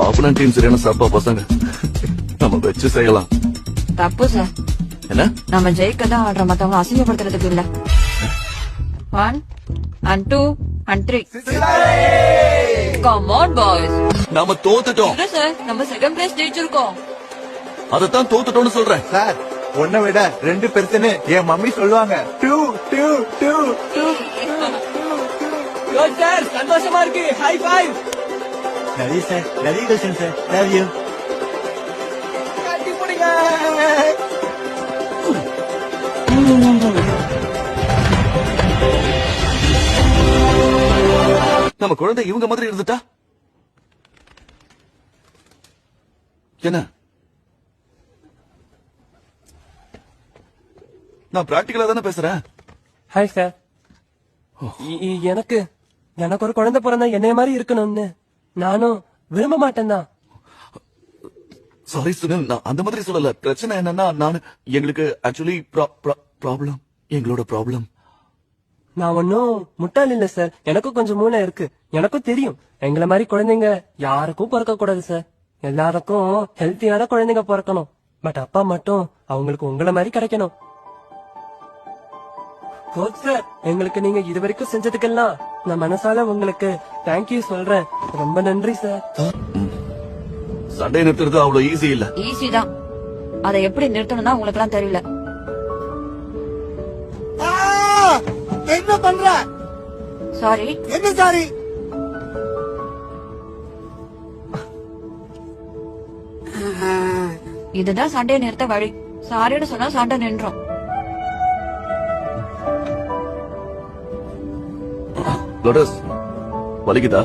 Opponent team சரியான சப்பா பசங்க. நம்ம வச்சு செய்யலாம். தப்பு சார் என்ன? நம்ம ஜெயிக்க தான் ஆடுற மத்தவங்க அசிங்கப்படுத்துறதுக்கு இல்ல. One and two and three come on boys நாம தோத்துட்டோம். இல்ல சார் நம்ம செகண்ட் பிளேஸ் ஜெயிச்சிருக்கோம். அதத்தான் தோத்துட்டோம்னு சொல்றேன். சார் உன்னை விட ரெண்டு பெருசுன்னு என் மம்மி சொல்லுவாங்க. Two two two two sir சந்தோஷமா இருக்கு. High five love you sir love you Krishnan sir love you நம்ம குழந்தை இவங்க மாதிரி இருந்துட்டா? என்ன? நான் பிராக்டிகலா தானே பேசுறேன். ஹாய் சார் எனக்கு எனக்கு ஒரு குழந்தை பிறந்தா என்னைய மாதிரி இருக்கணும்னு. நானும் விரும்ப மாட்டேன் தான் சாரி சுனில் நான் அந்த மாதிரி சொல்லல. பிரச்சனை என்னன்னா நான் எங்களுக்கு ஆக்சுவலி ப்ராப்ளம் எங்களோட ப்ராப்ளம் நான் ஒன்னும் முட்டாள் இல்ல சார் எனக்கும் கொஞ்சம் மூளை இருக்கு. எனக்கும் தெரியும். எங்களை மாதிரி குழந்தைங்க யாருக்கும் பிறக்க கூடாது சார் எல்லாருக்கும் ஹெல்த்தியான குழந்தைங்க பிறக்கணும். பட் அப்பா மட்டும் அவங்களுக்கு உங்களை மாதிரி கிடைக்கணும். கோச் சார் எங்களுக்கு நீங்க இது வரைக்கும் செஞ்சதுக்கெல்லாம் நான் மனசால உங்களுக்கு தேங்க்யூ சொல்றேன். ரொம்ப நன்றி சார் சண்டை நிறுத்துறது அவ்வளவு ஈஸி இல்ல. ஈஸி தான். அதை எப்படி நிறுத்தணும்னா உங்களுக்கு எல்லாம் தெரியல என்ன பண்ற? சாரி என்ன சாரி இதுதான் சண்டையை நிறுத்த வழி. சாரின்னு சொன்னா சண்டை நின்றோம். లోటస్ వలిగిదా